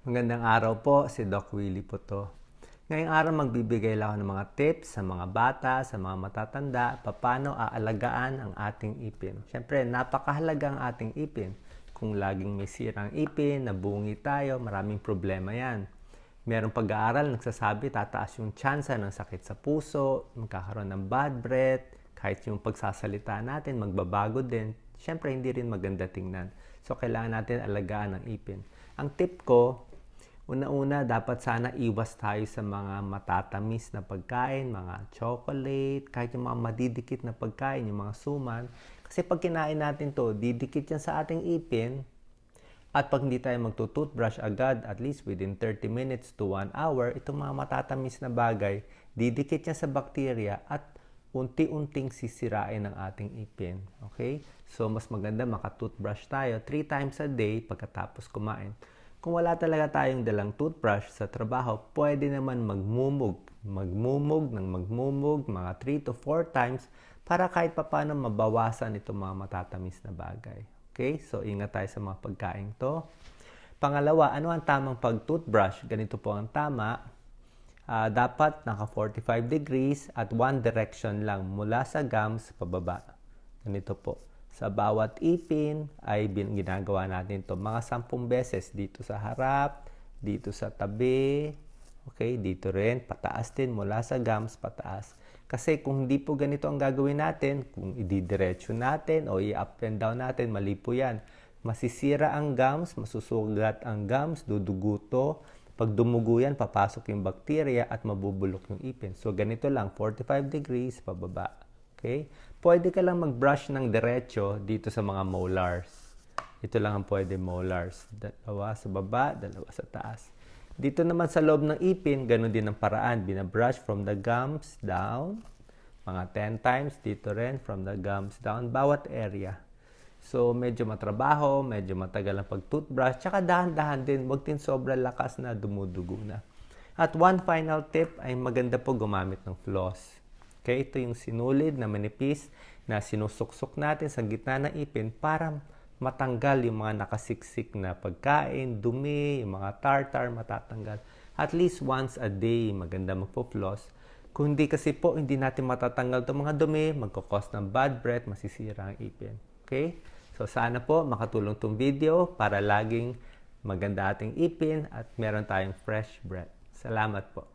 Magandang araw po, si Doc Willie po to. Ngayong araw magbibigay lang ako ng mga tips sa mga bata, sa mga matatanda, paano aalagaan ang ating ipin. Siyempre, napakahalaga ang ating ipin. Kung laging may sirang ipin, nabungi tayo, maraming problema yan. Merong pag-aaral nagsasabi tataas yung tsansa ng sakit sa puso, magkakaroon ng bad breath, kahit yung pagsasalita natin magbabago din. Siyempre, hindi rin maganda tingnan. So, kailangan natin alagaan ang ipin. Ang tip ko, Una-una, dapat sana iwas tayo sa mga matatamis na pagkain, mga chocolate, kahit yung mga madidikit na pagkain, yung mga suman. Kasi pag kinain natin to, didikit yan sa ating ipin. At pag hindi tayo magto-toothbrush agad, at least within 30 minutes to 1 hour, itong mga matatamis na bagay, didikit yan sa bakterya at unti-unting sisirain ang ating ipin. Okay? So, mas maganda maka-toothbrush tayo 3 times a day pagkatapos kumain. Kung wala talaga tayong dalang toothbrush sa trabaho, pwede naman magmumog. Magmumog ng magmumog mga 3 to 4 times para kahit papano mabawasan itong mga matatamis na bagay. Okay? So, ingat tayo sa mga pagkain to. Pangalawa, ano ang tamang pag-toothbrush? Ganito po ang tama. Uh, dapat naka 45 degrees at one direction lang mula sa gums pababa. Ganito po sa bawat ipin ay ginagawa natin to mga sampung beses dito sa harap, dito sa tabi, okay, dito rin, pataas din mula sa gums, pataas. Kasi kung hindi po ganito ang gagawin natin, kung ididiretso natin o i-up and down natin, mali po yan. Masisira ang gums, masusugat ang gums, duduguto. Pag dumugo yan, papasok yung bakterya at mabubulok yung ipin. So, ganito lang, 45 degrees, pababa. Okay? Pwede ka lang mag-brush ng diretso dito sa mga molars. Ito lang ang pwede molars. Dalawa sa baba, dalawa sa taas. Dito naman sa loob ng ipin, ganun din ang paraan. Binabrush from the gums down. Mga 10 times dito rin from the gums down. Bawat area. So, medyo matrabaho, medyo matagal ang pag-toothbrush. Tsaka dahan-dahan din, huwag din sobrang lakas na dumudugo na. At one final tip ay maganda po gumamit ng floss. Kaya ito yung sinulid na manipis na sinusuksok natin sa gitna ng ipin para matanggal yung mga nakasiksik na pagkain, dumi, yung mga tartar matatanggal. At least once a day, maganda magpo-floss. Kung hindi kasi po, hindi natin matatanggal itong mga dumi, magkakos ng bad breath, masisira ang ipin. Okay? So sana po makatulong itong video para laging maganda ating ipin at meron tayong fresh breath. Salamat po.